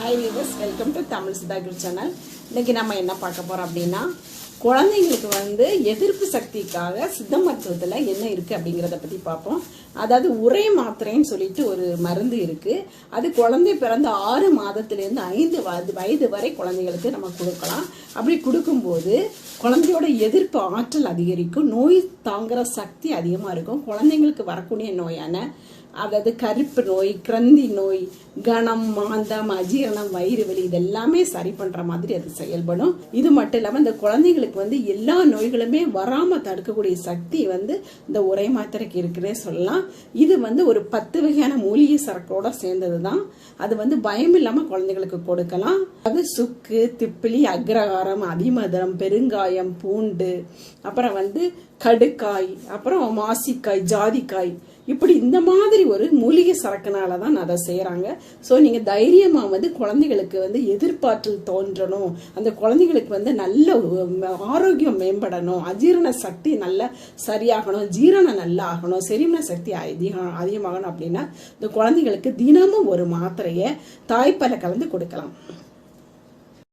Hi viewers welcome to Tamil Sudhakar channel இன்னைக்கு நம்ம என்ன பார்க்க போறோம் அப்படின்னா குழந்தைங்களுக்கு வந்து எதிர்ப்பு சக்திக்காக சித்த மருத்துவத்தில் என்ன இருக்குது அப்படிங்கிறத பற்றி பார்ப்போம். அதாவது உரை மாத்திரைன்னு சொல்லிட்டு ஒரு மருந்து இருக்குது அது குழந்தை பிறந்த ஆறு மாதத்துலேருந்து ஐந்து வயது வயது வரை குழந்தைகளுக்கு நம்ம கொடுக்கலாம். அப்படி கொடுக்கும்போது குழந்தையோட எதிர்ப்பு ஆற்றல் அதிகரிக்கும். நோய் தாங்குகிற சக்தி அதிகமாக இருக்கும். குழந்தைங்களுக்கு வரக்கூடிய நோயான அதாவது கருப்பு நோய் கிரந்தி நோய் கணம் மாந்தம் அஜீரணம் வயிறு வலி இதெல்லாமே சரி பண்ணுற மாதிரி அது செயல்படும். இது மட்டும் இல்லாமல் இந்த குழந்தைங்களுக்கு வந்து எல்லா நோய்களுமே வராம தடுக்கக்கூடிய சக்தி வந்து இந்த ஒரே மாத்திரைக்கு இருக்குன்னே சொல்லலாம். இது வந்து ஒரு பத்து வகையான மூலிகை சரக்கோட சேர்ந்தது தான் அது வந்து பயம் இல்லாமல் குழந்தைகளுக்கு கொடுக்கலாம். அது சுக்கு திப்பிலி அக்ரகாரம் அதிமதுரம் பெருங்காயம் பூண்டு அப்புறம் வந்து கடுக்காய் அப்புறம் மாசிக்காய் ஜாதிக்காய் இப்படி இந்த மாதிரி ஒரு மூலிகை சரக்குனால தான் அதை செய்கிறாங்க ஸோ நீங்கள் தைரியமாக வந்து குழந்தைகளுக்கு வந்து எதிர்பார்த்தல் தோன்றணும். அந்த குழந்தைகளுக்கு வந்து நல்ல ஆரோக்கியம் மேம்படணும். அஜீரண சக்தி நல்லா சரியாகணும். ஜீரணம் நல்லா ஆகணும். செரிமண சக்தி அதிகம் அதிகமாகணும் அப்படின்னா இந்த குழந்தைகளுக்கு தினமும் ஒரு மாத்திரையை தாய்ப்பலை கலந்து கொடுக்கலாம்.